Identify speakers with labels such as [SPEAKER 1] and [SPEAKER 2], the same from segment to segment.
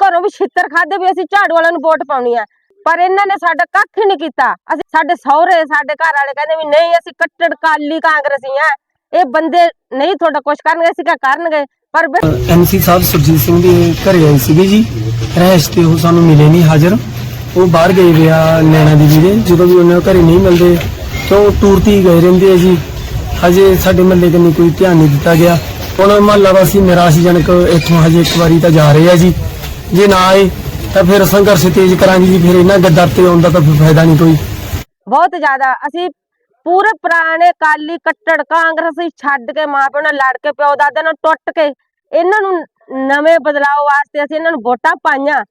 [SPEAKER 1] ਘਰੋਂ ਵੀ ਛਿੱਤਰ ਖਾਦੇ ਵੀ ਅਸੀਂ ਝਾੜੂ ਵਾਲਿਆਂ ਨੂੰ ਵੋਟ ਪਾਉਣੀ ਆ। ਪਰ ਇਹਨਾਂ ਨੇ ਸਾਡਾ ਕੱਖ ਨਹੀਂ ਕੀਤਾ। ਅਸੀਂ ਸਾਡੇ ਸਹੁਰੇ, ਸਾਡੇ ਘਰ ਵਾਲੇ ਕਹਿੰਦੇ ਵੀ ਨਹੀਂ, ਅਸੀਂ ਕੱਟੜ ਕਾਲੀ ਕਾਂਗਰਸੀ ਆ। ਇਹ ਬੰਦੇ ਨਹੀਂ ਤੁਹਾਡਾ ਕੁਛ ਕਰਨਗੇ, ਅਸੀਂ ਕਿਆ ਕਰਨਗੇ? ਪਰ
[SPEAKER 2] ਐਮਸੀ ਸਾਹਿਬ ਸੁਰਜੀਤ ਸਿੰਘ ਦੇ ਘਰੇ ਆਏ ਸੀਗੇ ਜੀ। ਰਹਿਸ਼ ਤੇ ਉਹ ਸਾਨੂੰ ਮਿਲੇ ਨਹੀਂ, ਹਾਜ਼ਰ। ਉਹ ਬਾਹਰ ਗਏ ਵੇ ਆ ਨੈਣਾ ਦੇਵੀ ਦੇ। ਜਦੋਂ ਵੀ ਉਹਨਾਂ ਘਰੇ ਨਹੀਂ ਮਿਲਦੇ, ਤਾਂ ਉਹ ਟੂਰ ਤੇ ਗਏ ਰਹਿੰਦੇ ਆ ਜੀ। ਹਜੇ ਸਾਡੇ ਮਹੱਲੇ ਕੰਨੀ ਕੋਈ ਧਿਆਨ ਨਹੀਂ ਦਿੱਤਾ ਗਿਆ। ਹੁਣ ਮਹੱਲਾ ਵਾਸੀ ਨਿਰਾਸ਼ਜਨਕ ਇੱਥੋਂ ਹਜੇ ਇੱਕ ਵਾਰੀ ਤਾਂ ਜਾ ਰਹੇ ਆ ਜੀ। ਜੇ ਨਾ ਆਏ, ਤਾਂ ਫਿਰ ਸੰਘਰਸ਼ ਤੇਜ਼ ਕਰਾਂਗੇ ਜੀ, ਫਿਰ ਇਹਨਾਂ ਗੱਦਾਰ ਤੇ ਆਉਣ ਦਾ ਤਾਂ ਫਿਰ ਫਾਇਦਾ ਨਹੀਂ ਕੋਈ।
[SPEAKER 1] ਬਹੁਤ ਜ਼ਿਆਦਾ, ਅਸੀਂ ਪੂਰੇ ਪੁਰਾਣੇ ਕਾਲੀ ਕੱਟੜ ਕਾਂਗਰਸੀ ਛੱਡ ਕੇ ਮਾਂ ਨਾਲ ਲੜ ਕੇ, ਪਿਓ ਦਾਦੇ ਨਾਲ ਟੁੱਟ ਕੇ, ਇਹਨਾਂ ਨੂੰ ਨਵੇਂ ਬਦਲਾਅ ਵਾਸਤੇ ਅਸੀਂ ਇਹਨਾਂ ਨੂੰ ਵੋਟਾਂ ਪਾਈਆਂ।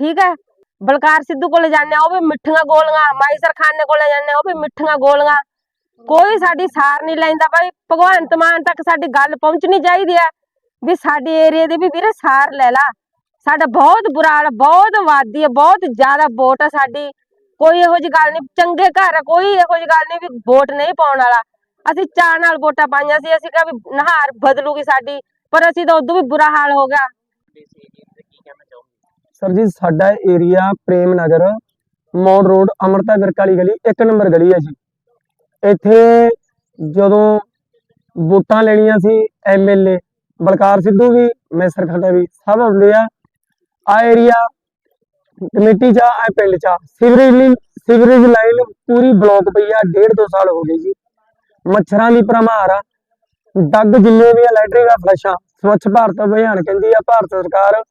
[SPEAKER 1] ਠੀਕ ਹੈ? ਬਲਕਾਰ ਸਿੱਧੂ ਕੋਲੇ ਜਾਂਦੇ ਆ ਉਹ ਵੀ ਮਿੱਠੀਆਂ ਗੋਲੀਆਂ ਮਾਈਸਰ ਖਾਨੇ ਕੋਲੇ ਜਾਂਦੇ ਆ ਉਹ ਵੀ ਮਿੱਠੀਆਂ ਗੋਲੀਆਂ। ਕੋਈ ਸਾਡੀ ਸਾਰ ਨਹੀਂ ਲੈਂਦਾ ਬਾਈ, ਭਗਵੰਤ ਮਾਨ ਤੱਕ ਸਾਡੀ ਗੱਲ ਪਹੁੰਚਣੀ ਚਾਹੀਦੀ ਹੈ, ਵੀ ਸਾਡੇ ਏਰੀਆ ਦੇ ਵੀ ਵੀਰੇ ਸਾਰ ਲੈ ਲਾ। ਸਾਡਾ ਬਹੁਤ ਬੁਰਾ ਹਾਲ ਬਹੁਤ ਵਾਦੀ ਹੈ ਬਹੁਤ ਜ਼ਿਆਦਾ ਵੋਟ ਆ ਸਾਡੀ। ਕੋਈ ਇਹੋ ਜਿਹੀ ਗੱਲ ਨਹੀਂ ਚੰਗੇ ਘਰ ਆ, ਕੋਈ ਇਹੋ ਜਿਹੀ ਗੱਲ ਨਹੀਂ ਵੀ ਵੋਟ ਨਹੀਂ ਪਾਉਣ ਵਾਲਾ। ਅਸੀਂ ਚਾਹ ਨਾਲ ਵੋਟਾਂ ਪਾਈਆਂ ਸੀ ਅਸੀਂ ਕਿਹਾ ਵੀ ਨਹਾਰ ਬਦਲੂਗੀ ਸਾਡੀ ਪਰ ਅਸੀਂ ਤਾਂ ਉਦੋਂ ਵੀ ਬੁਰਾ ਹਾਲ ਹੋ ਗਿਆ।
[SPEAKER 2] ਸਰ ਜੀ ਸਾਡਾ ਏਰੀਆ ਪ੍ਰੇਮ ਨਗਰ ਮੌੜ ਰੋਡ ਅਮਰਤਾ ਵਿਰਕ ਵਾਲੀ ਗਲੀ ਇੱਕ ਨੰਬਰ ਗਲੀ ਹੈ ਜੀ। ਇੱਥੇ ਜਦੋਂ ਵੋਟਾਂ ਲੈਣੀਆਂ ਸੀ M L A Balkar Sidhu ਵੀ ਮੈਸਰ ਖੰਡਾ ਵੀ ਸਭ ਆਉਂਦੇ ਆ। ਆ ਏਰੀਆ ਕਮੇਟੀ ਚ ਆ ਪਿੰਡ ਚ ਆ। ਸੀਵਰੇਜ ਲਈ ਲਾਈਨ ਪੂਰੀ ਬਲੌਕ ਪਈ ਆ, ਡੇਢ ਦੋ ਸਾਲ ਹੋ ਗਏ ਜੀ। ਮੱਛਰਾਂ ਦੀ ਭਰਮਾਰ ਆ। ਡੱਗ ਜਿੰਨੇ ਵੀ ਆ, ਲੈਟਰਿੰਗ ਆ, ਫਲਸ਼ਾਂ। ਸਵੱਛ ਭਾਰਤ ਅਭਿਆਨ ਕਹਿੰਦੀ ਆ, ਭਾਰਤ ਸਰਕਾਰ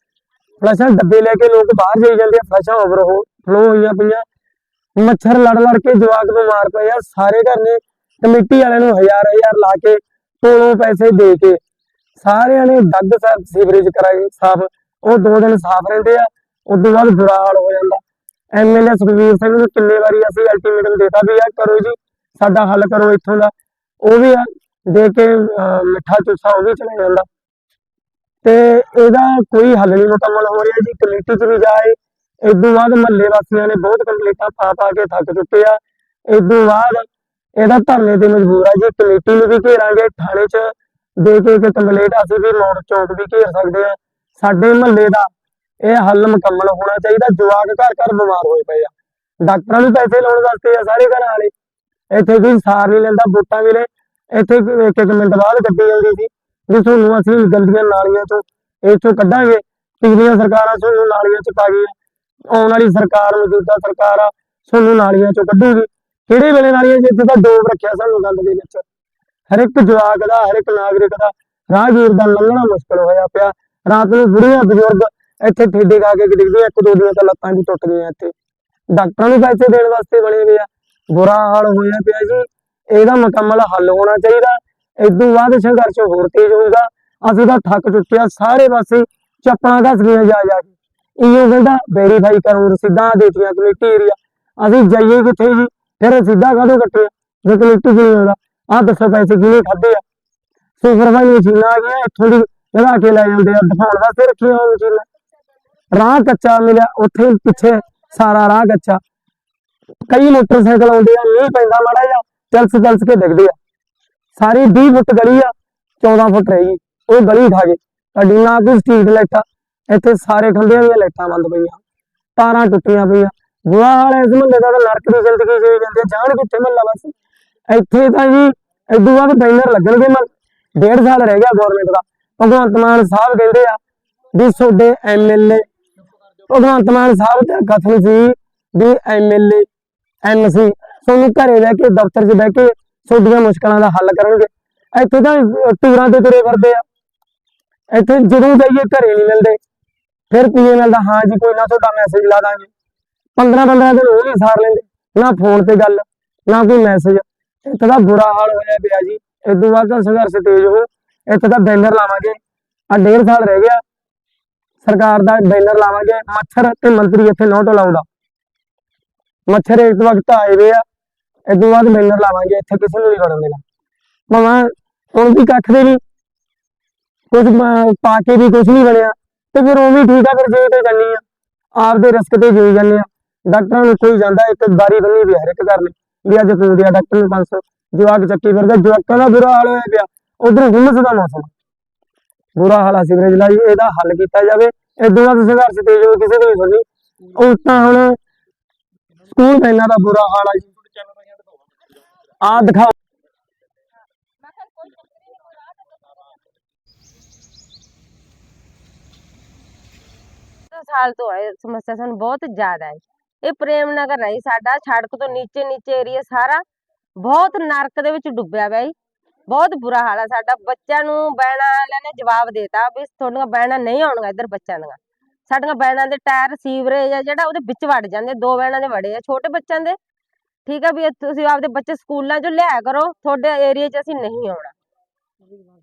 [SPEAKER 2] ਫਲਸ਼ਾਂ ਡੱਬੇ ਲੈ ਕੇ ਲੋਕ ਬਾਹਰ ਜਾਈ ਜਾਂਦੇ ਆ, ਫਲਸ਼ਾਂ ਓਵਰ ਹੋ ਫਲੋ ਹੋਈਆਂ ਪਈਆਂ। ਮੱਛਰ ਲੜ ਲੜ ਕੇ ਜਵਾਕ ਬਿਮਾਰ ਪਏ ਆ। ਸਾਰੇ ਘਰ ਨੇ ਕਮੇਟੀ ਵਾਲਿਆਂ ਨੂੰ ਹਜ਼ਾਰ ਹਜ਼ਾਰ ਲਾ ਕੇ ਕੋਲੋਂ ਪੈਸੇ ਦੇ ਕੇ ਸਾਰਿਆਂ ਨੇ ਡੱਗ ਸਾਹਿਬ ਸੀਵਰੇਜ ਸਾਫ਼ ਉਹ ਦੋ ਦਿਨ ਸਾਫ਼ ਰਹਿੰਦੇ ਆ ਉਦੋਂ ਬਾਅਦ ਬੁਰਾ ਹਾਲ ਹੋ ਜਾਂਦਾ। ਐਮਐਲਏ ਸੁਖਵੀਰ ਸਿੰਘ ਨੂੰ ਕਿੰਨੇ ਵਾਰੀ ਅਸੀਂ ਅਲਟੀਮੇਟਮ ਦੇਤਾ ਵੀ ਆ ਕਰੋ ਜੀ, ਸਾਡਾ ਹੱਲ ਕਰੋ ਇੱਥੋਂ ਦਾ। ਉਹ ਵੀ ਦੇ ਕੇ ਮਿੱਠਾ ਚੂਸਾ ਉਹ ਵੀ ਚਲਾ ਜਾਂਦਾ। ਤੇ ਇਹਦਾ ਕੋਈ ਹੱਲ ਨਹੀਂ ਮੁਕੰਮਲ ਹੋ ਰਿਹਾ ਜੀ ਕਮੇਟੀ 'ਚ ਵੀ ਜਾਏ। ਇਦੋਂ ਬਾਅਦ ਮਹੱਲੇ ਵਾਸੀਆਂ ਨੇ ਬਹੁਤ ਕੰਪਲੀਟਾਂ ਪਾ ਪਾ ਕੇ ਥੱਕ ਚੁੱਕੇ ਆ। ਇਦੋਂ ਬਾਅਦ ਇਹਦਾ ਧਰਨੇ ਤੇ ਮਜਬੂਰ ਆ ਜੀ ਕਮੇਟੀ ਨੂੰ ਵੀ ਘੇਰਾਂਗੇ, ਥਾਣੇ 'ਚ। ਦੇ ਕੇ ਇੱਕ ਕੰਪਲੀਟ ਅਸੀਂ ਵੀ ਮੋੜ ਚੌਂਕ ਵੀ ਘੇਰ ਸਕਦੇ ਆ। ਸਾਡੇ ਮਹੱਲੇ ਦਾ ਇਹ ਹੱਲ ਮੁਕੰਮਲ ਹੋਣਾ ਚਾਹੀਦਾ, ਜਵਾਕ ਘਰ ਘਰ ਬਿਮਾਰ ਹੋਏ ਪਏ ਆ। ਡਾਕਟਰਾਂ ਨੂੰ ਪੈਸੇ ਲਾਉਣ ਵਾਸਤੇ ਆ ਸਾਰੇ ਘਰਾਂ ਵਾਲੇ। ਇੱਥੇ ਕੋਈ ਸਾਰ ਨਹੀਂ ਲੈਂਦਾ, ਵੋਟਾਂ ਵੇਲੇ ਇੱਥੇ ਇੱਕ ਇੱਕ ਮਿੰਟ ਬਾਅਦ ਗੱਡੀ ਆਉਂਦੀ ਸੀ ਵੀ ਤੁਹਾਨੂੰ ਅਸੀਂ ਗੰਦੀਆਂ ਨਾਲੀਆਂ ਚੋਂ ਇਹ ਚੋਂ ਕੱਢਾਂਗੇ। ਪਿਛਲੀਆਂ ਸਰਕਾਰਾਂ ਤੁਹਾਨੂੰ ਨਾਲੀਆਂ ਚ ਪਾ ਗਈਆਂ। ਆਉਣ ਵਾਲੀ ਸਰਕਾਰ, ਮੌਜੂਦਾ ਸਰਕਾਰ ਆ, ਤੁਹਾਨੂੰ ਨਾਲੀਆਂ ਚੋਂ ਕੱਢੂਗੀ। ਕਿਹੜੇ ਵੇਲੇ ਨਾਲੀਆਂ ਚ? ਤਾਂ ਡੋਬ ਰੱਖਿਆ ਸਾਨੂੰ ਗੰਦ ਦੇ ਵਿੱਚ। ਹਰ ਇੱਕ ਜਵਾਕ ਦਾ ਹਰ ਇੱਕ ਨਾਗਰਿਕ ਦਾ ਰਾਹਗੀਰ ਦਾ ਲੰਘਣਾ ਮੁਸ਼ਕਲ ਹੋਇਆ ਪਿਆ। ਰਾਤ ਨੂੰ ਬੁੜੀਆਂ ਬਜ਼ੁਰਗ ਇੱਥੇ ਠੇਡੇ ਖਾ ਕੇ ਡਿੱਗਦੀਆਂ ਇੱਕ ਦੋ ਦੀਆਂ ਤਾਂ ਲੱਤਾਂ ਵੀ ਟੁੱਟ ਗਈਆਂ ਇੱਥੇ। ਡਾਕਟਰਾਂ ਨੂੰ ਪੈਸੇ ਦੇਣ ਵਾਸਤੇ ਬਣੇ ਹੋਏ ਆ। ਬੁਰਾ ਹਾਲ ਹੋਇਆ ਪਿਆ ਜੀ। ਇਹਦਾ ਮੁਕੰਮਲ ਹੱਲ ਹੋਣਾ ਚਾਹੀਦਾ। ਇਦੋਂ ਬਾਅਦ ਸੰਘਰਸ਼ ਹੋਰ ਤੇਜ਼ ਹੋਊਗਾ। ਅਸੀਂ ਤਾਂ ਥੱਕ ਚੁੱਕੇ ਆ। ਸਾਰੇ ਪਾਸੇ ਚੱਪਲਾਂ ਘਸ ਗਈਆਂ ਜਾ ਜਾ ਕੇ। ਇਹੋ ਕਹਿੰਦਾ ਵੈਰੀਫਾਈ ਕਰੋ, ਰਸੀਦਾਂ ਦੇਤੀਆਂ, ਕਮੇਟੀ ਏਰੀਆ ਅਸੀਂ ਜਾਈਏ ਕਿੱਥੇ ਜੀ? ਫਿਰ ਸਿੱਧਾ ਕਾਹਦੋਂ ਕੱਟੇ ਜੇ ਕਮੇਟੀ ਚ ਆਉਂਦਾ ਆਹ ਦੱਸੋ ਪੈਸੇ ਕਿਹਨੇ ਖਾਦੇ ਆ? ਸੁਪਰਵਾਈਜ਼ ਮਸ਼ੀਨਾਂ ਆ ਗਈਆਂ, ਇੱਥੋਂ ਦੀ ਲਗਾ ਕੇ ਲੈ ਜਾਂਦੇ ਆ, ਦਿਖਾਉਣ ਵਾਸਤੇ ਰੱਖੀਆਂ ਹੋਈਆਂ ਮਸ਼ੀਨਾਂ ਰਾਹ ਕੱਚਾ ਮਿਲਿਆ, ਉੱਥੇ ਪਿੱਛੇ ਸਾਰਾ ਰਾਹ ਕੱਚਾ। ਕਈ ਮੋਟਰਸਾਈਕਲ ਆਉਂਦੇ ਆ, ਮੀਂਹ ਪੈਂਦਾ ਮਾੜਾ ਜਿਹਾ ਚਲਸ ਚਲਸ ਕੇ ਡਿੱਗਦੇ ਆ। ਸਾਰੀ 20 ਫੁੱਟ ਗਲੀ ਆ 14 ਫੁੱਟ ਰਹਿ ਗਈ, ਉਹ ਗਲੀ ਉਠਾ ਗਏ ਸਾਡੀ ਨਾ ਕੋਈ ਸਟਰੀਟ ਲਾਈਟਾਂ ਇੱਥੇ ਸਾਰੇ ਖੰਭਿਆਂ ਦੀਆਂ ਲਾਈਟਾਂ ਬੰਦ ਪਈਆਂ। ਤਾਰਾਂ ਟੁੱਟੀਆਂ ਪਈਆਂ। ਬੁਰਾ ਹਾਲ ਹੈ, ਇਸ ਮੁਹੱਲੇ ਦਾ ਨਰਕ ਦੀ ਜ਼ਿੰਦਗੀ ਜੀ ਜਾਂਦੇ ਜਾਣ ਕਿੱਥੇ ਮੁਹੱਲਾ ਬਸ। ਇੱਥੇ ਤਾਂ ਜੀ ਇਦੋਂ ਬਾਅਦ ਬੈਨਰ ਲੱਗਣਗੇ ਮਨ। ਡੇਢ ਸਾਲ ਰਹਿ ਗਿਆ ਗਵਰਨਮੈਂਟ ਦਾ। ਭਗਵੰਤ ਮਾਨ ਸਾਹਿਬ ਕਹਿੰਦੇ ਆ ਵੀ ਤੁਹਾਡੇ ਐਮਐਲਏ ਭਗਵੰਤ ਮਾਨ ਸਾਹਿਬ ਦਾ ਕਥਨ ਸੀ ਵੀ ਐਮਐਲਏ ਐਮਸੀ ਤੁਹਾਨੂੰ ਘਰੇ ਬਹਿ ਕੇ ਦਫ਼ਤਰ 'ਚ ਬਹਿ ਕੇ ਤੁਹਾਡੀਆਂ ਮੁਸ਼ਕਲਾਂ ਦਾ ਹੱਲ ਕਰਨਗੇ। ਇੱਥੇ ਤਾਂ ਅਹ, ਟੂਰਾਂ ਤੇ ਤੁਰੇ ਫਿਰਦੇ ਆ। ਇੱਥੇ ਜਦੋਂ ਜਾਈਏ ਘਰੇ ਨਹੀਂ ਮਿਲਦੇ। ਫਿਰ ਪੀਏ ਮਿਲਦਾ ਹਾਂ ਜੀ ਕੋਈ ਨਾ ਤੁਹਾਡਾ ਮੈਸੇਜ ਲਾ ਦਾਂਗੇ। 15 15 ਦਿਨ ਉਹ ਨਹੀਂ ਸਾਰ ਲੈਂਦੇ ਨਾ ਫੋਨ ਤੇ ਗੱਲ ਨਾ ਕੋਈ ਮੈਸੇਜ ਇੱਥੇ ਦਾ ਬੁਰਾ ਹਾਲ ਹੋਇਆ ਪਿਆ ਜੀ। ਇਦੋਂ ਬਾਅਦ ਤਾਂ ਸੰਘਰਸ਼ ਤੇਜ਼ ਹੋ ਇੱਥੇ ਤਾਂ ਬੈਨਰ ਲਾਵਾਂਗੇ। ਆ ਡੇਢ ਸਾਲ ਰਹਿ ਗਿਆ। ਸਰਕਾਰ ਦਾ ਬੈਨਰ ਲਾਵਾਂਗੇ। ਮੱਛਰ ਤੇ ਮੰਤਰੀ ਇੱਥੇ ਨੋਟ ਲਾਉਂਦਾ ਮੱਛਰ ਇੱਕ ਵਕਤ ਆਏ ਵੇ ਆ। ਇਦੋਂ ਬਾਅਦ ਬੈਨਰ ਲਾਵਾਂਗੇ। ਇੱਥੇ ਕਿਸੇ ਨੂੰ ਨਹੀਂ ਵੜਨ ਦੇਣਾ। ਭਾਵੇਂ ਹੁਣ ਵੀ ਕੱਖ ਦੇ ਵੀ ਕੁਝ ਪਾ ਕੇ ਵੀ ਕੁਝ ਨਹੀਂ ਬਣਿਆ। ਤੇ ਫਿਰ ਉਹ ਵੀ ਠੀਕ ਆ, ਫਿਰ ਜੀ ਤੇ ਜਾਨੀ ਆ। ਆਪਦੇ ਰਿਸਕ ਤੇ ਜੀ ਜਾਂਦੇ ਆ। ਡਾਕਟਰਾਂ ਨੂੰ ਕੋਈ ਜਾਂਦਾ, ਇੱਕ ਦਾਰੀ ਬੰਨੀ ਵੀ ਹਰ ਇੱਕ ਘਰ ਨੇ। ਵੀ ਅੱਜ ਤੂੰ ਦਿਆ ਡਾਕਟਰ ਨੂੰ 500 ਜਵਾਕ ਚੱਕੀ ਫਿਰਦਾ ਜਵਾਕਾਂ ਦਾ ਬੁਰਾ ਹਾਲ ਹੋਇਆ ਪਿਆ। ਉਧਰ ਹੁਮਸ ਦਾ ਮੌਸਮ ਬੁਰਾ ਹਾਲ ਆ ਸੀਵਰੇਜ ਦਾ ਇਹਦਾ ਹੱਲ ਕੀਤਾ ਜਾਵੇ। ਇਦੋਂ ਬਾਅਦ ਸੰਘਰਸ਼ ਤੇਜ਼ ਹੋ ਕਿਸੇ ਦੇ ਵੀ ਉਸ ਤਾਂ ਹੁਣ ਸਕੂਲ ਬੈਨਾਂ ਦਾ ਬੁਰਾ ਹਾਲ ਆ ਆ ਦਿਖਾ।
[SPEAKER 1] ਸਾਲ ਤੋਂ ਹੈ ਇਹ ਸਮੱਸਿਆ ਸਾਨੂੰ ਬਹੁਤ ਜ਼ਿਆਦਾ ਹੈ। ਇਹ ਪ੍ਰੇਮ ਨਗਰ ਹੈ ਸਾਡਾ ਸੜਕ ਤੋਂ ਨੀਚੇ ਨੀਚੇ ਏਰੀਆ ਸਾਰਾ ਬਹੁਤ ਨਰਕ ਦੇ ਵਿੱਚ ਡੁੱਬਿਆ ਪਿਆ ਜੀ। ਬਹੁਤ ਬੁਰਾ ਹਾਲ ਹੈ ਸਾਡਾ। ਬੱਚਿਆਂ ਨੂੰ ਬੈਣਾ ਵਾਲਿਆਂ ਨੇ ਜਵਾਬ ਦੇਤਾ ਵੀ ਤੁਹਾਡੀਆਂ ਬੈਣਾ ਨਹੀਂ ਆਉਣਗੀਆਂ ਇੱਧਰ ਬੱਚਿਆਂ ਦੀਆਂ। ਸਾਡੀਆਂ ਬੈਣਾਂ ਦੇ ਟਾਇਰ ਸੀਵਰੇਜ ਆ ਜਿਹੜਾ ਉਹਦੇ ਵਿੱਚ ਵੜ ਜਾਂਦੇ ਦੋ ਬੈਣਾਂ ਦੇ ਵੜੇ ਆ ਛੋਟੇ ਬੱਚਿਆਂ ਦੇ। ਠੀਕ ਆ ਵੀ ਤੁਸੀਂ ਆਪਦੇ ਬੱਚੇ ਸਕੂਲਾਂ 'ਚੋਂ ਲਿਆਇਆ ਕਰੋ, ਤੁਹਾਡੇ ਏਰੀਆ 'ਚ ਅਸੀਂ ਨਹੀਂ ਆਉਣਾ।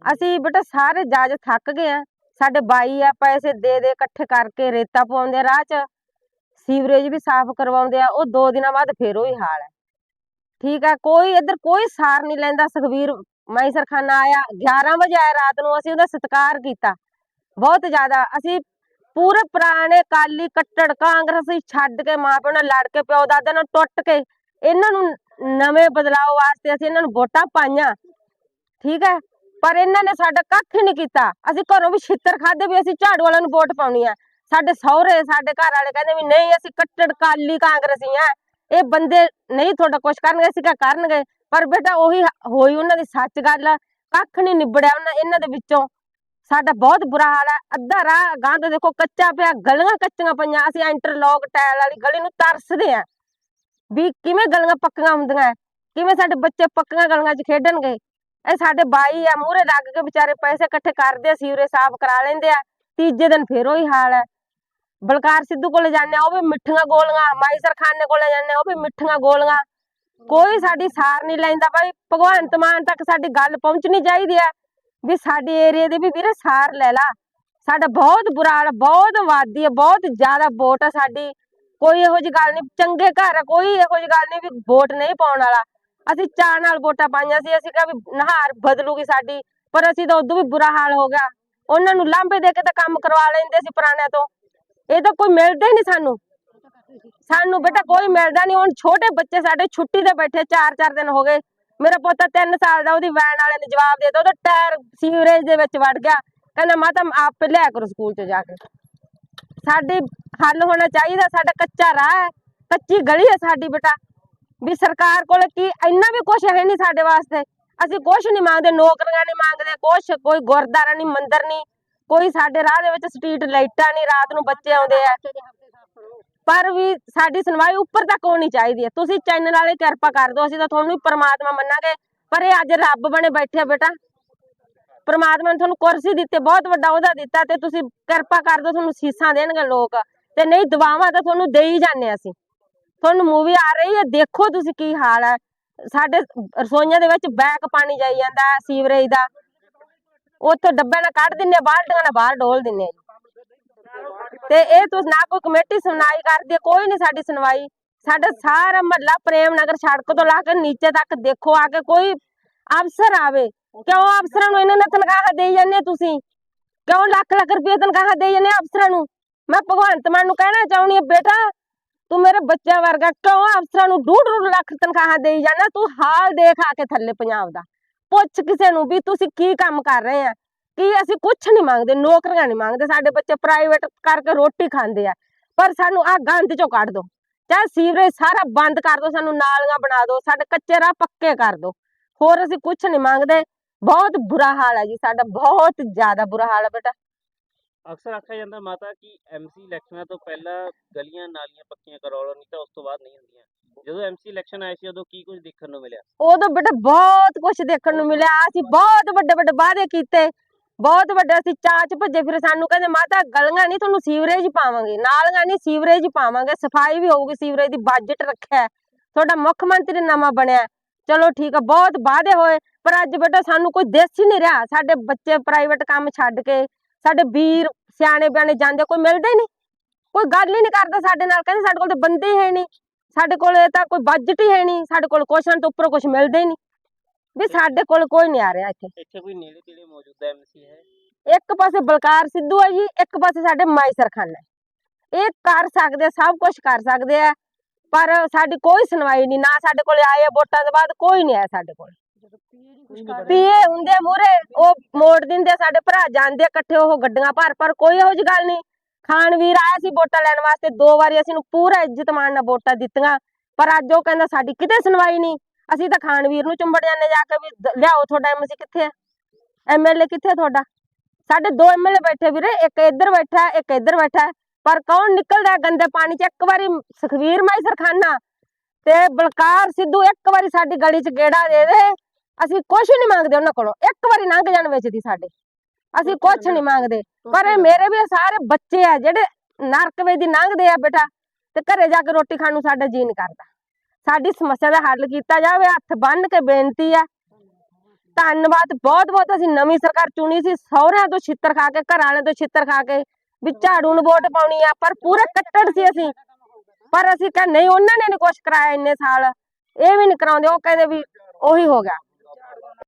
[SPEAKER 1] ਅਸੀਂ ਬੇਟਾ ਸਾਰੇ ਜਾਜ ਥੱਕ ਗਏ ਆ। ਸਾਡੇ ਬਾਈ ਆ, ਪੈਸੇ ਦੇ ਦੇ, ਇਕੱਠੇ ਕਰਕੇ ਰੇਤਾ ਪਵਾਉਂਦੇ ਰਾਹ 'ਚ। ਸੀਵਰੇਜ ਵੀ ਸਾਫ਼ ਕਰਵਾਉਂਦੇ ਆ, ਉਹ ਦੋ ਦਿਨਾਂ ਬਾਅਦ ਫੇਰ ਉਹੀ ਹਾਲ ਹੈ ਠੀਕ ਆ, ਕੋਈ ਇੱਧਰ ਕੋਈ ਸਾਰ ਨਹੀਂ ਲੈਂਦਾ ਸੁਖਬੀਰ ਮੈਸਰਖਾਨਾ ਆਇਆ 11 ਵਜੇ ਆਇਆ ਰਾਤ ਨੂੰ, ਅਸੀਂ ਉਹਦਾ ਸਤਿਕਾਰ ਕੀਤਾ। ਬਹੁਤ ਜ਼ਿਆਦਾ, ਅਸੀਂ ਪੂਰੇ ਪੁਰਾਣੇ ਕਾਲੀ ਕੱਟੜ ਕਾਂਗਰਸੀ ਛੱਡ ਕੇ ਮਾਂ ਪਿਓ ਨਾਲ ਲੜ ਕੇ, ਪਿਓ ਦਾਦੇ ਨਾਲ ਟੁੱਟ ਕੇ, ਇਹਨਾਂ ਨੂੰ ਨਵੇਂ ਬਦਲਾਅ ਵਾਸਤੇ ਅਸੀਂ ਇਹਨਾਂ ਨੂੰ ਵੋਟਾਂ ਪਾਈਆਂ। ਠੀਕ ਹੈ? ਪਰ ਇਹਨਾਂ ਨੇ ਸਾਡਾ ਕੱਖ ਨਹੀਂ ਕੀਤਾ। ਅਸੀਂ ਘਰੋਂ ਵੀ ਛਿੱਤਰ ਖਾਦੇ ਵੀ ਅਸੀਂ ਝਾੜੂ ਵਾਲਿਆਂ ਨੂੰ ਵੋਟ ਪਾਉਣੀ ਆ ਸਾਡੇ ਸਹੁਰੇ, ਸਾਡੇ ਘਰ ਵਾਲੇ ਕਹਿੰਦੇ ਵੀ ਨਹੀਂ, ਅਸੀਂ ਕੱਟੜ ਕਾਲੀ ਕਾਂਗਰਸੀ ਆ ਇਹ ਬੰਦੇ ਨਹੀਂ ਤੁਹਾਡਾ ਕੁਛ ਕਰਨਗੇ, ਅਸੀਂ ਕਿਆ ਕਰਨਗੇ? ਪਰ ਬੇਟਾ ਉਹੀ ਹੋਈ ਉਹਨਾਂ ਦੀ ਸੱਚ ਗੱਲ ਕੱਖ ਨਹੀਂ ਨਿਬੜਿਆ ਉਹਨਾਂ ਇਹਨਾਂ ਦੇ ਵਿੱਚੋਂ। ਸਾਡਾ ਬਹੁਤ ਬੁਰਾ ਹਾਲ ਹੈ ਅੱਧਾ ਰਾਹ ਗਾਂ ਤੋਂ ਦੇਖੋ ਕੱਚਾ ਪਿਆ ਗਲੀਆਂ ਕੱਚੀਆਂ ਪਈਆਂ ਅਸੀਂ ਇੰਟਰਲੌਕ ਟਾਇਲ ਵਾਲੀ ਗਲੀ ਨੂੰ ਤਰਸਦੇ ਆ। ਵੀ ਕਿਵੇਂ ਗਲੀਆਂ ਪੱਕੀਆਂ ਹੁੰਦੀਆਂ ਹੈ, ਕਿਵੇਂ ਸਾਡੇ ਬੱਚੇ ਪੱਕੀਆਂ ਗਲੀਆਂ 'ਚ ਖੇਡਣਗੇ? ਇਹ ਸਾਡੇ ਬਾਈ ਆ ਮੂਹਰੇ ਲੱਗ ਕੇ ਵਿਚਾਰੇ ਪੈਸੇ ਇਕੱਠੇ ਕਰਦੇ ਆ ਸੀਵਰੇ ਸਾਫ਼ ਕਰਾ ਲੈਂਦੇ ਆ। ਤੀਜੇ ਦਿਨ ਫੇਰ ਉਹੀ ਹਾਲ ਹੈ ਬਲਕਾਰ ਸਿੱਧੂ ਕੋਲੇ ਜਾਂਦੇ ਆ ਉਹ ਵੀ ਮਿੱਠੀਆਂ ਗੋਲੀਆਂ ਮਾਈਸਰ ਖਾਨੇ ਕੋਲੇ ਜਾਂਦੇ ਆ ਉਹ ਵੀ ਮਿੱਠੀਆਂ ਗੋਲੀਆਂ। ਕੋਈ ਸਾਡੀ ਸਾਰ ਨਹੀਂ ਲੈਂਦਾ ਬਾਈ ਭਗਵੰਤ ਮਾਨ ਤੱਕ ਸਾਡੀ ਗੱਲ ਪਹੁੰਚਣੀ ਚਾਹੀਦੀ ਹੈ ਵੀ ਸਾਡੇ ਏਰੀਏ ਦੇ ਵੀ ਵੀਰੇ ਸਾਰ ਲੈ ਲਾ। ਸਾਡਾ ਬਹੁਤ ਬੁਰਾ ਹਾਲ ਬਹੁਤ ਆਬਾਦੀ ਹੈ ਬਹੁਤ ਜ਼ਿਆਦਾ ਵੋਟ ਹੈ ਸਾਡੀ। ਕੋਈ ਇਹੋ ਜਿਹੀ ਗੱਲ ਨਹੀਂ, ਚੰਗੇ ਘਰ ਆ, ਕੋਈ ਇਹੋ ਜਿਹੀ ਗੱਲ ਨਹੀਂ ਵੀ ਵੋਟ ਨਹੀਂ ਪਾਉਣ ਵਾਲਾ। ਅਸੀਂ ਚਾਹ ਨਾਲ ਵੋਟਾਂ ਪਾਈਆਂ ਸੀ, ਅਸੀਂ ਕਿਹਾ ਵੀ ਨਹਾਰ ਬਦਲੂਗੀ ਸਾਡੀ, ਪਰ ਅਸੀਂ ਤਾਂ ਉਦੋਂ ਵੀ ਬੁਰਾ ਹਾਲ ਹੋ ਗਿਆ। ਉਹਨਾਂ ਨੂੰ ਲਾਂਭੇ ਦੇ ਕੇ ਤਾਂ ਕੰਮ ਕਰਵਾ ਲੈਂਦੇ ਸੀ ਪੁਰਾਣਿਆਂ ਤੋਂ। ਇਹ ਤਾਂ ਕੋਈ ਮਿਲਦਾ ਹੀ ਨਹੀਂ ਸਾਨੂੰ। ਸਾਨੂੰ ਬੇਟਾ ਕੋਈ ਮਿਲਦਾ ਨਹੀਂ ਹੁਣ ਛੋਟੇ ਬੱਚੇ ਸਾਡੇ ਛੁੱਟੀ ਤੇ ਬੈਠੇ 4-4 ਦਿਨ ਹੋ ਗਏ। ਮੇਰਾ ਪੁੱਤ 3 ਸਾਲ ਦਾ, ਉਹਦੀ ਵੈਨ ਵਾਲੇ ਨੇ ਜਵਾਬ ਦੇ ਦਿੱਤਾ, ਉਹਦਾ ਟਾਇਰ ਸੀਵਰੇਜ ਦੇ ਵਿੱਚ ਵੜ ਗਿਆ। ਕਹਿੰਦਾ, ਮਾਤਾ ਆਪ ਲਿਆ ਕਰੋ ਸਕੂਲ ਚ ਜਾ ਕੇ। ਸਾਡੀ ਹੱਲ ਹੋਣਾ ਚਾਹੀਦਾ, ਸਾਡਾ ਕੱਚਾ ਰਾਹ ਹੈ, ਕੱਚੀ ਗਲੀ ਹੈ ਸਾਡੀ ਬੇਟਾ। ਵੀ ਸਰਕਾਰ ਕੋਲ ਕੀ, ਇੰਨਾ ਵੀ ਕੁਝ ਹੈ ਨਹੀਂ ਸਾਡੇ ਵਾਸਤੇ। ਅਸੀਂ ਕੁਝ ਨਹੀਂ ਮੰਗਦੇ, ਨੌਕਰੀਆਂ ਨਹੀਂ ਮੰਗਦੇ ਕੁਝ ਕੋਈ ਗੁਰਦਾਰਾ ਨਹੀਂ ਮੰਦਿਰ ਨਹੀਂ ਕੋਈ ਸਾਡੇ ਰਾਹ ਦੇ ਵਿੱਚ ਸਟਰੀਟ ਲਾਈਟਾਂ ਨਹੀਂ ਰਾਤ ਨੂੰ ਬੱਚੇ ਆਉਂਦੇ ਆ। ਪਰ ਵੀ ਸਾਡੀ ਸੁਣਵਾਈ ਉੱਪਰ ਤੱਕ ਹੋਣੀ ਚਾਹੀਦੀ ਹੈ। ਤੁਸੀਂ ਚੈਨਲ ਵਾਲੇ ਕਿਰਪਾ ਕਰ ਦਿਓ ਅਸੀਂ ਤਾਂ ਤੁਹਾਨੂੰ ਹੀ ਪ੍ਰਮਾਤਮਾ ਮੰਨਾਂਗੇ। ਪਰ ਇਹ ਅੱਜ ਰੱਬ ਬਣੇ ਬੈਠੇ ਬੇਟਾ। ਪ੍ਰਮਾਤਮਾ ਨੇ ਤੁਹਾਨੂੰ ਕੁਰਸੀ ਦਿੱਤੀ ਬਹੁਤ ਵੱਡਾ ਉਹਦਾ ਦਿੱਤਾ ਤੇ ਤੁਸੀਂ ਕਿਰਪਾ ਕਰ ਦਿਓ ਤੁਹਾਨੂੰ ਸੀਸਾਂ ਦੇਣਗੇ ਲੋਕ। ਤੇ ਨਹੀਂ ਦਵਾਵਾਂ ਤਾਂ ਤੁਹਾਨੂੰ ਦੇ ਹੀ ਜਾਂਦੇ ਅਸੀਂ। ਤੁਹਾਨੂੰ ਮੂਵੀ ਆ ਰਹੀ ਹੈ ਦੇਖੋ ਤੁਸੀਂ ਕੀ ਹਾਲ ਹੈ। ਸਾਡੇ ਰਸੋਈਆਂ ਦੇ ਵਿੱਚ ਬੈਕ ਪਾਣੀ ਜਾਈ ਜਾਂਦਾ ਸੀਵਰੇਜ ਦਾ। ਉੱਥੇ ਡੱਬੇ ਨਾਲ ਕੱਢ ਦਿੰਨੇ ਆ, ਬਾਲਟੀਆਂ ਨਾਲ ਬਾਹਰ ਡੋਲ ਦਿੰਨੇ ਤੇ ਇਹ ਤੁਸੀਂ ਨਾ ਕੋਈ ਕਮੇਟੀ ਸੁਣਾਈ ਕਰਦੀ ਹੈ, ਕੋਈ ਨਹੀਂ ਸਾਡੀ ਸੁਣਵਾਈ। ਸਾਡਾ ਸਾਰਾ ਮਹੱਲਾ ਪ੍ਰੇਮ ਨਗਰ ਸੜਕ ਤੋਂ ਲਾ ਕੇ ਨੀਚੇ ਤੱਕ ਦੇਖੋ ਆ ਕੇ ਕੋਈ ਅਫਸਰ ਆਵੇ। ਕਿਉਂ ਅਫਸਰਾਂ ਨੂੰ ਇਹਨਾਂ ਨੇ ਤਨਖਾਹ ਦੇਈ ਜਾਂਦੇ ਤੁਸੀਂ? ਕਿਉਂ ਲੱਖ ਲੱਖ ਰੁਪਏ ਤਨਖਾਹ ਦੇਈ ਜਾਂਦੇ ਅਫਸਰਾਂ ਨੂੰ? ਮੈਂ ਭਗਵੰਤ ਮਾਨ ਨੂੰ ਕਹਿਣਾ ਚਾਹੁੰਦੀ ਆ ਬੇਟਾ ਤੂੰ ਮੇਰੇ ਬੱਚਿਆਂ ਵਰਗਾ ਕਿਉਂ ਅਫਸਰਾਂ ਨੂੰ ਡੂਢ ਡੂਢ ਲੱਖ ਤਨਖਾਹ ਦੇਈ ਜਾਂਦਾ ਤੂੰ ਹਾਲ ਦੇਖ ਆ ਕੇ ਥੱਲੇ ਪੰਜਾਬ ਦਾ। ਪੁੱਛ ਕਿਸੇ ਨੂੰ ਵੀ ਤੁਸੀਂ ਕੀ ਕੰਮ ਕਰ ਰਹੇ ਆ? ਕੀ ਅਸੀਂ ਕੁਝ ਨਹੀਂ ਮੰਗਦੇ ਨੌਕਰੀਆਂ ਨਹੀਂ ਮੰਗਦੇ ਸਾਡੇ ਬੱਚੇ ਪ੍ਰਾਈਵੇਟ ਕਰਕੇ ਰੋਟੀ ਖਾਂਦੇ ਆ। ਪਰ ਸਾਨੂੰ ਆ ਗੰਦ ਚੋਂ ਕੱਢ ਦੋ। ਚਾਹੇ ਸੀਵਰੇਜ ਸਾਰਾ ਬੰਦ ਕਰ ਦੋ ਸਾਨੂੰ ਨਾਲੀਆਂ ਬਣਾ ਦਿਓ ਸਾਡੇ ਕੱਚੇ ਰਾਹ ਪੱਕੇ ਕਰ ਦਿਓ ਹੋਰ ਅਸੀਂ ਕੁਝ ਨਹੀਂ ਮੰਗਦੇ। ਬਹੁਤ ਬੁਰਾ ਹਾਲ ਹੈ ਜੀ ਸਾਡਾ ਬਹੁਤ ਜ਼ਿਆਦਾ ਬੁਰਾ ਹਾਲ ਹੈ ਬੇਟਾ।
[SPEAKER 3] ਅਕਸਰ ਆਖਿਆ ਜਾਂਦਾ ਮਾਤਾ ਕਿ ਐਮਸੀ ਇਲੈਕਸ਼ਨਾਂ ਤੋਂ ਪਹਿਲਾਂ ਗਲੀਆਂ ਨਾਲੀਆਂ ਪੱਕੀਆਂ ਕਰਵਾ ਲਓ ਨਹੀਂ ਤਾਂ ਉਸ ਤੋਂ ਬਾਅਦ ਨਹੀਂ ਹੁੰਦੀਆਂ। ਜਦੋਂ ਐਮਸੀ ਇਲੈਕਸ਼ਨ ਆਏ ਸੀ ਉਦੋਂ ਕੀ ਕੁਝ ਦੇਖਣ ਨੂੰ ਮਿਲਿਆ?
[SPEAKER 1] ਉਦੋਂ ਬੇਟਾ ਬਹੁਤ ਕੁਝ ਦੇਖਣ ਨੂੰ ਮਿਲਿਆ। ਅਸੀਂ ਬਹੁਤ ਵੱਡੇ ਵੱਡੇ ਵਾਅਦੇ ਕੀਤੇ। ਬਹੁਤ ਵੱਡਾ ਅਸੀਂ ਚਾਚ ਭੱਜੇ ਫਿਰ, ਸਾਨੂੰ ਕਹਿੰਦੇ ਮਾਤਾ ਗਲੀਆਂ ਨਹੀਂ ਤੁਹਾਨੂੰ ਸੀਵਰੇਜ ਪਾਵਾਂਗੇ, ਨਾਲੀਆਂ ਨਹੀਂ ਸੀਵਰੇਜ ਪਾਵਾਂਗੇ, ਸਫ਼ਾਈ ਵੀ ਹੋਊਗੀ ਸੀਵਰੇਜ ਦੀ ਬਜਟ ਰੱਖਿਆ। ਤੁਹਾਡਾ ਮੁੱਖ ਮੰਤਰੀ ਨਵਾਂ ਬਣਿਆ। ਚਲੋ ਠੀਕ ਆ, ਬਹੁਤ ਵਾਅਦੇ ਹੋਏ, ਪਰ ਅੱਜ ਬੇਟਾ ਸਾਨੂੰ ਕੋਈ ਦਿਸ ਹੀ ਨਹੀਂ ਰਿਹਾ। ਸਾਡੇ ਬੱਚੇ ਪ੍ਰਾਈਵੇਟ ਕੰਮ ਛੱਡ ਕੇ, ਸਾਡੇ ਵੀਰ ਸਿਆਣੇ ਬਿਆਣੇ ਜਾਂਦੇ, ਕੋਈ ਮਿਲਦੇ ਹੀ ਨਹੀਂ ਕੋਈ ਗੱਲ ਹੀ ਨਹੀਂ ਕਰਦਾ ਸਾਡੇ ਨਾਲ, ਕਹਿੰਦੇ ਸਾਡੇ ਕੋਲ ਤਾਂ ਬੰਦੇ ਹੀ ਹੈ ਨਹੀਂ ਸਾਡੇ ਕੋਲ ਇਹ ਤਾਂ ਕੋਈ ਬਜਟ ਹੀ ਹੈ ਨਹੀਂ ਸਾਡੇ ਕੋਲ ਕੁਛ ਨਾ ਤੋਂ ਉੱਪਰੋਂ ਕੁਛ ਮਿਲਦੇ ਹੀ ਨਹੀਂ ਵੀ ਸਾਡੇ ਕੋਲ ਕੋਈ ਨਹੀਂ ਆ ਰਿਹਾ ਇੱਥੇ।
[SPEAKER 3] ਇੱਥੇ ਕੋਈ ਨੇੜੇ ਤੇੜੇ ਮੌਜੂਦਾ ਐਮਸੀ ਹੈ?
[SPEAKER 1] ਇੱਕ ਪਾਸੇ ਬਲਕਾਰ ਸਿੱਧੂ ਹੈ ਜੀ ਇੱਕ ਪਾਸੇ ਸਾਡੇ ਮਾਈਸਰ ਖਾਨ ਹੈ ਇਹ ਕਰ ਸਕਦੇ ਆ, ਸਭ ਕੁਝ ਕਰ ਸਕਦੇ ਆ ਪਰ ਸਾਡੀ ਕੋਈ ਸੁਣਵਾਈ ਨਹੀਂ ਨਾ ਸਾਡੇ ਕੋਲ ਆਏ ਆ ਵੋਟਾਂ ਤੋਂ ਬਾਅਦ ਕੋਈ ਨਹੀਂ ਆਇਆ ਸਾਡੇ ਕੋਲ। ਪੀਏ ਹੁੰਦੇ ਮੂਰੇ ਉਹ ਮੋੜ ਦਿੰਦੇ ਸਾਡੇ ਭਰਾ ਜਾਂਦੇ ਇਕੱਠੇ ਉਹ ਗੱਡੀਆਂ ਭਰ ਪਰ ਕੋਈ ਇਹੋ ਜਿਹੀ ਗੱਲ ਨਹੀਂ। ਖਾਨ ਵੀਰ ਆਇਆ ਸੀ ਵੋਟਾਂ ਲੈਣ ਵਾਸਤੇ ਦੋ ਵਾਰੀ ਅਸੀਂ ਨੂੰ ਪੂਰਾ ਇੱਜ਼ਤ ਮਾਨ ਨਾਲ ਵੋਟਾਂ ਦਿੱਤੀਆਂ ਪਰ ਅੱਜ ਉਹ ਕਹਿੰਦਾ ਸਾਡੀ ਕਿਤੇ ਸੁਣਵਾਈ ਨਹੀਂ। ਅਸੀਂ ਤਾਂ ਖਾਨ ਵੀਰ ਨੂੰ ਚੁੰਬੜ ਜਾਂਦੇ ਜਾ ਕੇ ਵੀ ਲਿਆਓ ਤੁਹਾਡਾ ਐਮਸੀ ਕਿੱਥੇ ਹੈ ਐਮਐਲਏ ਕਿੱਥੇ ਤੁਹਾਡਾ? ਸਾਡੇ ਦੋ ਐਮਐਲਏ ਬੈਠੇ ਵੀਰੇ ਇੱਕ ਇੱਧਰ ਬੈਠਾ ਇੱਕ ਇੱਧਰ ਬੈਠਾ। ਪਰ ਕੌਣ ਨਿਕਲਦਾ ਗੰਦੇ ਪਾਣੀ 'ਚ? ਇੱਕ ਵਾਰੀ ਸੁਖਵੀਰ ਮਾਈ ਸਰਖਾਨਾ ਤੇ ਬਲਕਾਰ ਸਿੱਧੂ ਇੱਕ ਵਾਰੀ ਸਾਡੀ ਗਲੀ 'ਚ ਗੇੜਾ ਦੇ ਦੇ। ਅਸੀਂ ਕੁਝ ਨਹੀਂ ਮੰਗਦੇ ਉਹਨਾਂ ਕੋਲੋਂ। ਇੱਕ ਵਾਰੀ ਲੰਘ ਜਾਣ ਵਿੱਚ ਦੀ ਸਾਡੇ। ਅਸੀਂ ਕੁਝ ਨਹੀਂ ਮੰਗਦੇ। ਪਰ ਇਹ ਮੇਰੇ ਵੀ ਸਾਰੇ ਬੱਚੇ ਆ ਜਿਹੜੇ ਨਰਕ ਵੇ ਦੀ ਲੰਘਦੇ ਆ ਬੇਟਾ ਤੇ ਘਰੇ ਜਾ ਕੇ ਰੋਟੀ ਖਾਣ ਨੂੰ ਸਾਡਾ ਜੀ ਨਹੀਂ ਕਰਦਾ। ਸਾਡੀ ਸਮੱਸਿਆ ਦਾ ਹੱਲ ਕੀਤਾ ਜਾਵੇ, ਹੱਥ ਬੰਨ ਕੇ ਬੇਨਤੀ ਆ। ਧੰਨਵਾਦ ਬਹੁਤ ਬਹੁਤ ਅਸੀਂ ਨਵੀਂ ਸਰਕਾਰ ਚੁਣੀ ਸੀ, ਸਹੁਰਿਆਂ ਤੋਂ ਛਿੱਤਰ ਖਾ ਕੇ ਘਰ ਵਾਲਿਆਂ ਤੋਂ ਛਿੱਤਰ ਖਾ ਕੇ, ਵੀ ਝਾੜੂ ਨੂੰ ਵੋਟ ਪਾਉਣੀ ਆ, ਪਰ ਪੂਰੇ ਕੱਟੜ ਸੀ ਅਸੀਂ। ਪਰ ਅਸੀਂ ਕਹਿੰਦੇ ਨਹੀਂ, ਉਹਨਾਂ ਨੇ ਨਹੀਂ ਕੁਛ ਕਰਾਇਆ ਇੰਨੇ ਸਾਲ। ਇਹ ਵੀ ਨਹੀਂ ਕਰਾਉਂਦੇ, ਉਹ ਕਹਿੰਦੇ ਵੀ ਉਹੀ ਹੋ ਗਿਆ।